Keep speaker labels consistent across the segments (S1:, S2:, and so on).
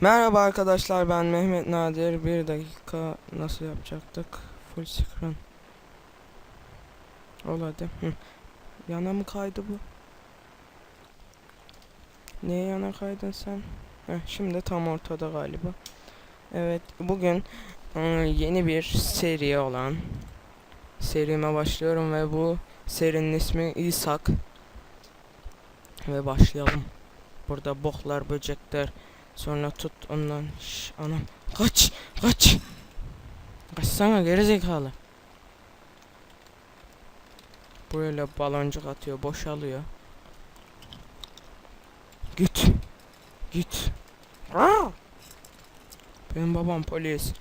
S1: Merhaba arkadaşlar ben Mehmet Nadir. Bir dakika nasıl yapacaktık? Full screen. Ol. Yana mı kaydı bu? Niye yana kaydın sen? Heh, şimdi tam ortada galiba. Evet bugün ıı, yeni bir seri olan serime başlıyorum ve bu serinin ismi İshak. Ve başlayalım. Burada boklar, böcekler, Sonra tut ondan. Şş, anam. Kaç. Kaç. Kaçsana gerizekalı. Böyle baloncuk atıyor. Boşalıyor. Git. Git. Benim babam polis.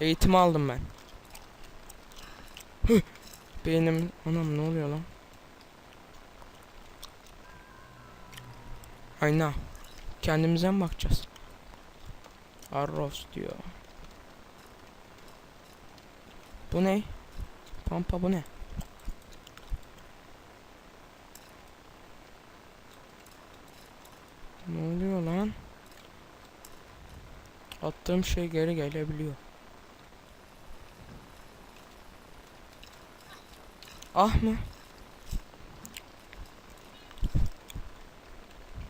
S1: Eğitim aldım ben. Benim anam ne oluyor lan? Ayna. Kendimize mi bakacağız? Arroz diyor. Bu ne? Pampa bu ne? Ne oluyor lan? Attığım şey geri gelebiliyor. Ah mı?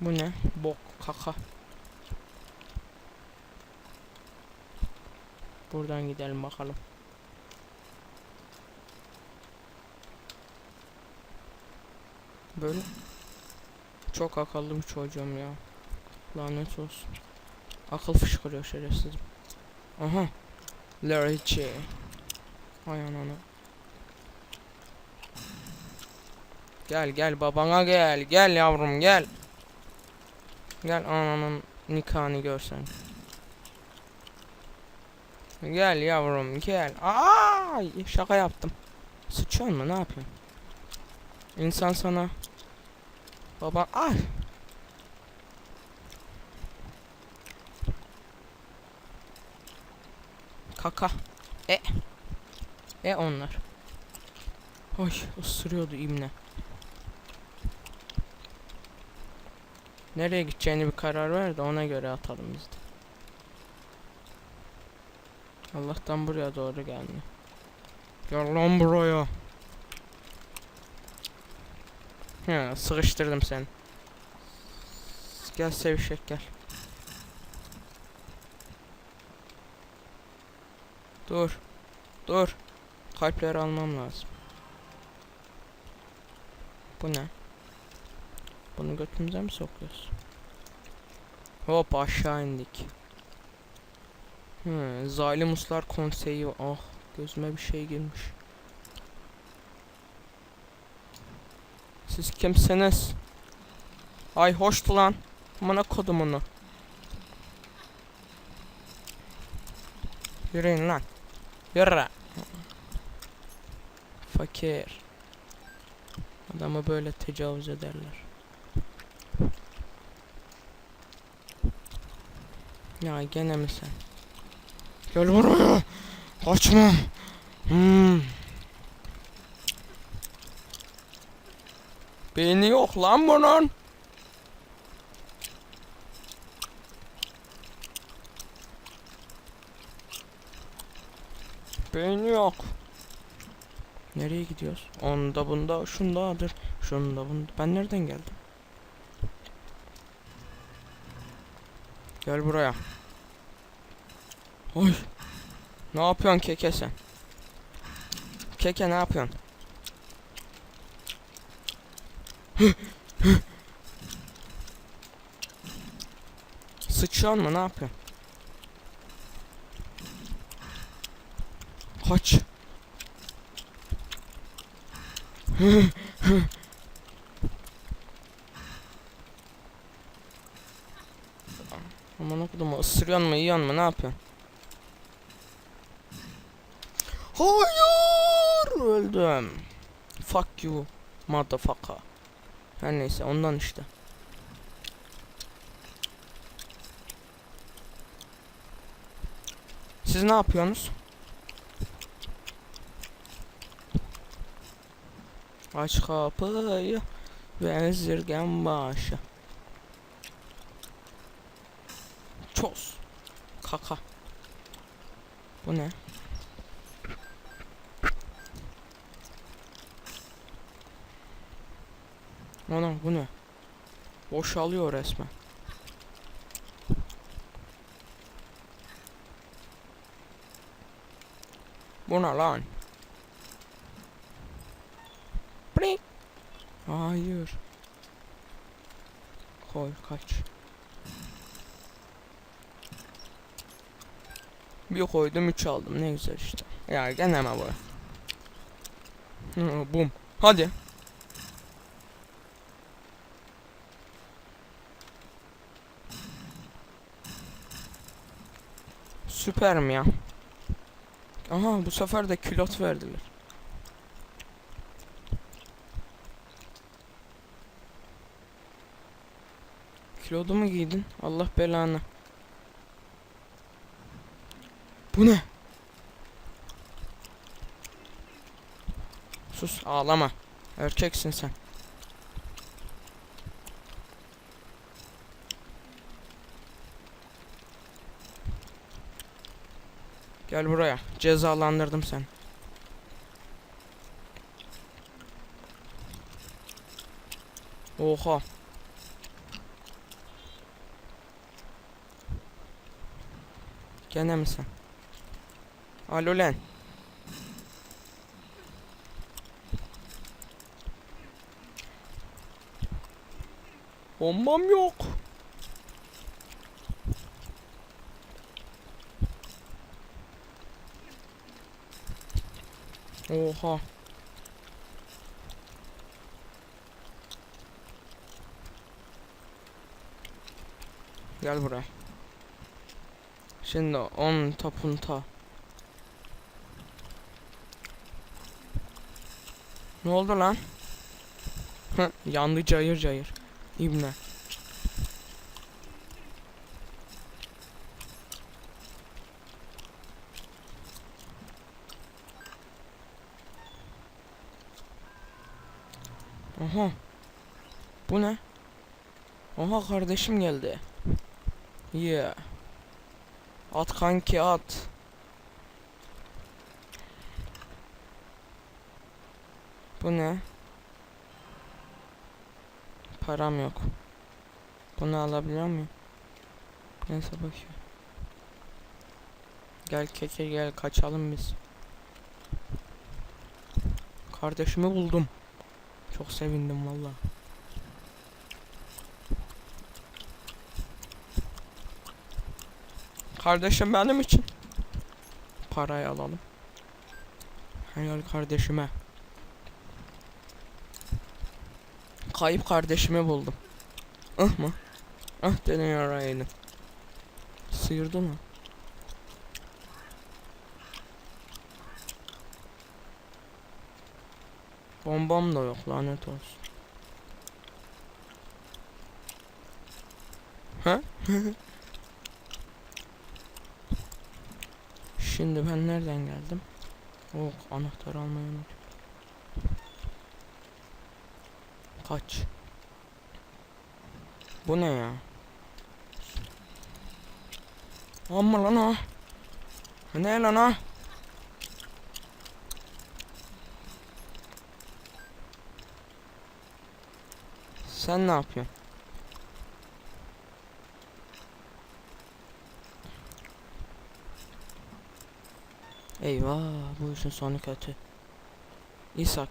S1: Bu ne? Bok, kaka. Buradan gidelim bakalım. Böyle. Çok akıllı bir çocuğum ya. Lanet olsun. Akıl fışkırıyor şerefsizim. Aha. Larry J. Ay ananı. Gel gel babana gel. Gel yavrum gel. Gel ananın nikahını görsen. Gel yavrum gel. Aa, şaka yaptım. Sıçıyor mu ne yapıyorsun? İnsan sana baba ay. Kaka. E. E onlar. Ay ısırıyordu imle. Nereye gideceğini bir karar ver de ona göre atalım biz de. Allah'tan buraya doğru gelmiyor. Gel lan buraya. Ya sıkıştırdım seni. Gel sevişek gel. Dur. Dur. Kalpleri almam lazım. Bu ne? Bunu götümüze mi sokuyoruz? Hop aşağı indik. Hı, Zalimuslar konseyi. Ah gözüme bir şey girmiş. Siz kimsiniz? Ay hoştu lan. Bana kodumunu. Yürüyün lan. Yürü. Fakir. Adamı böyle tecavüz ederler. Ya gene mi sen? Gel buraya. Kaçma. Hmm. Beyni yok lan bunun. Beyni yok. Nereye gidiyoruz? Onda bunda şundadır. Şunda bunda. Ben nereden geldim? Gel buraya. Oy. Ne yapıyorsun keke sen? Keke ne yapıyorsun? Sıçıyorsun mu ne yapıyorsun? Kaç. Aman okudum ısırıyor mu yiyor mu ne yapıyorsun? Hayır öldüm. Fuck you motherfucker. Her neyse ondan işte. Siz ne yapıyorsunuz? Aç kapıyı ve ezirgen başı. Kaka. Bu ne? Ana bu ne? Boşalıyor resmen. Bu ne lan? Hayır. Koy kaç. Bir koydum 3 aldım ne güzel işte. Ya gene mi bu? Bum. Hadi. Süperim ya. Aha bu sefer de külot verdiler. Kilodu mu giydin? Allah belanı. Bu ne? Sus ağlama. Erkeksin sen. Gel buraya. Cezalandırdım sen. Oha. Gene mi sen? Alo lan. Bombam yok. Oha. Gel buraya. Şimdi on tapunta. Ne oldu lan? Yandı cayır cayır. İbne. Aha. Bu ne? Aha kardeşim geldi. Yeah. At kanki at. Bu ne? Param yok. Bunu alabiliyor muyum? Neyse bakayım. Gel keke gel kaçalım biz. Kardeşimi buldum. Çok sevindim valla. Kardeşim benim için. Parayı alalım. Helal kardeşime. Kayıp kardeşimi buldum. Ah mı? Ah deniyor ayını. Sıyırdı mı? Bombam da yok lanet olsun. Ha? Şimdi ben nereden geldim? Oh anahtar almayı unuttum. Kaç. Bu ne ya? Amma lan o. Ne lan o? Sen ne yapıyorsun? Eyvah bu işin sonu kötü. İshak.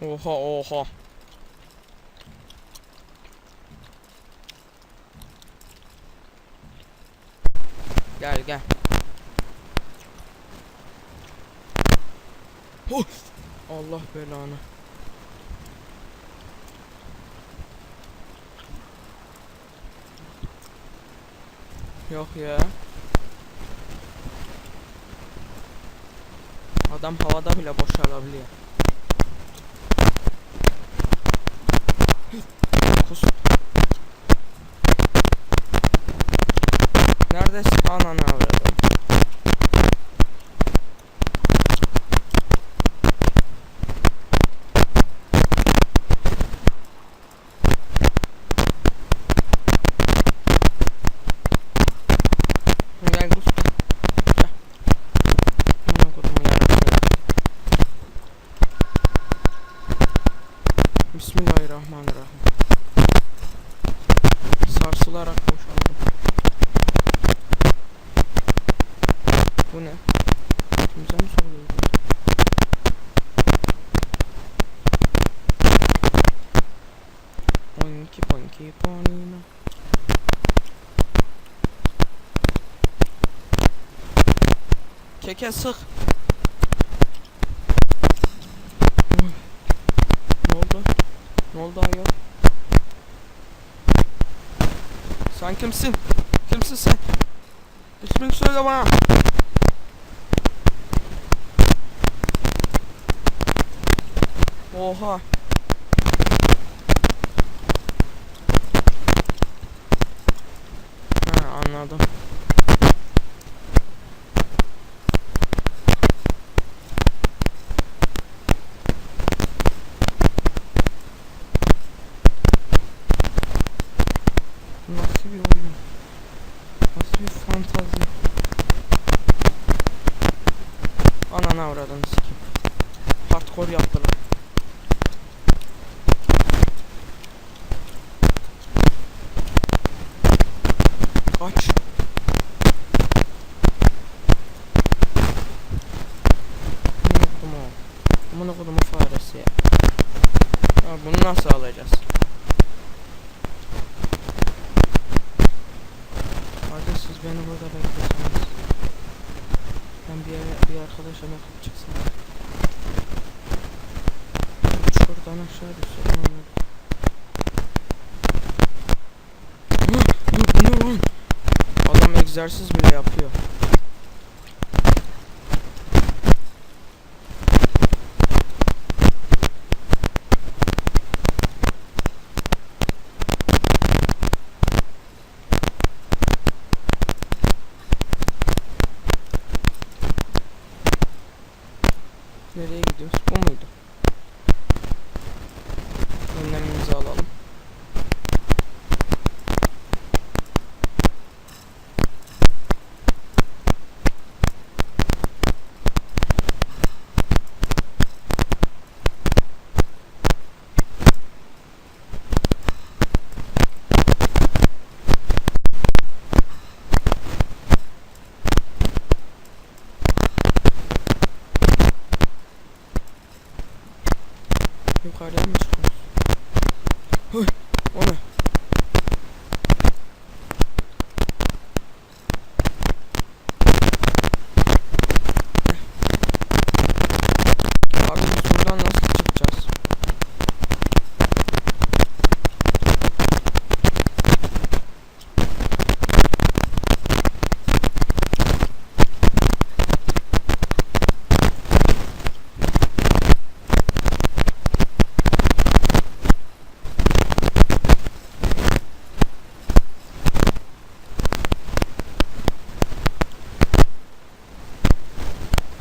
S1: Oha oha. Gel gel. Huh! Allah belanı. Yok ya. Adam havada bile boşalabiliyor. 9. Neredesin? Ananı avradım. Bismillahirrahmanirrahim. Sarsılarak boşaldım. Bu ne? Kimse mi soruyor? Ponki ponki ponino. Keke sık. Ne oldu? Ne oldu ayol? Sen kimsin? Kimsin sen? İsmini söyle bana. Oha. Ha anladım. Nasıl bir oyun? Nasıl bir fantazi? Ananı avradını sikim. Hardcore yaptılar. Kaç. Amına kodum o. Amına kodumun faresi ya. Ya bunu nasıl alacağız? Hadi siz beni burada bekleseniz. Ben arkadaşa bakıp çıksam. Şuradan aşağı lan? Adam egzersiz bile yapıyor. Nereye gidiyoruz? Bu muydu? Önlemimizi alalım. Yukarıya mı çıkıyoruz? Hıh! O ne? Abi biz buradan nasıl çıkacağız?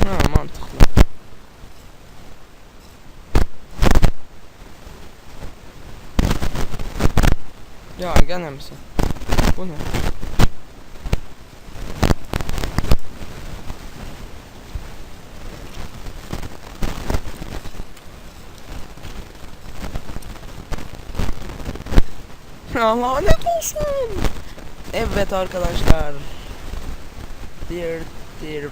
S1: Ha mantıklı. Ya gene misin? Bu ne? Lanet olsun. Evet arkadaşlar. Dear, dear,